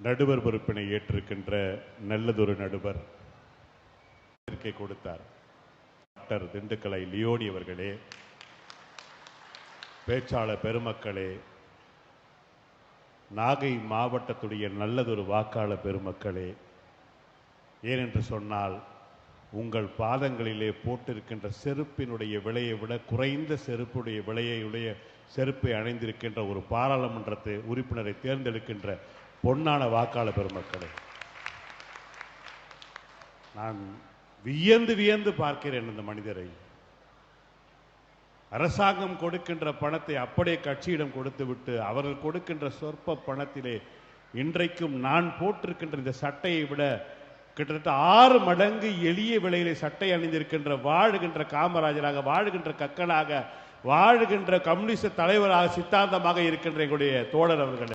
நடுவர் பொறுப்பினை ஏற்றிருக்கின்ற நல்லதொரு நடுவர் அறிக்கை கொடுத்தார். டாக்டர் திண்டுக்கலை லியோனி அவர்களே பேச்சாளர் பெருமக்களே நாகை மாவட்டத்துடைய நல்லதொரு வாக்காளர் பெருமக்களே ஏனென்று சொன்னால் உங்கள் பாதங்களிலே போட்டிருக்கின்ற செருப்பினுடைய விலையை விட குறைந்த செருப்புடைய விலையுடைய செருப்பை அணிந்திருக்கின்ற ஒரு பாராளுமன்றத்தை உறுப்பினரை தேர்ந்தெடுக்கின்ற பொன்னான வாக்காளர் பெருமக்களே நான் வியந்து வியந்து பார்க்கிறேன் இந்த மனிதரை. அரசாங்கம் கொடுக்கின்ற பணத்தை அப்படியே கட்சியிடம் கொடுத்துவிட்டு அவர்கள் கொடுக்கின்ற சொற்ப பணத்திலே இன்றைக்கும் நான் போட்டிருக்கின்ற இந்த சட்டையை விட கிட்டத்தட்ட ஆறு மடங்கு எளிய விலையிலே சட்டை அணிந்திருக்கின்ற வாழுகின்ற காமராஜராக வாழுகின்ற கக்கனாக வாழுகின்ற கம்யூனிஸ்ட் தலைவராக சித்தாந்தமாக இருக்கின்ற எங்களுடைய தோழர் அவர்கள்.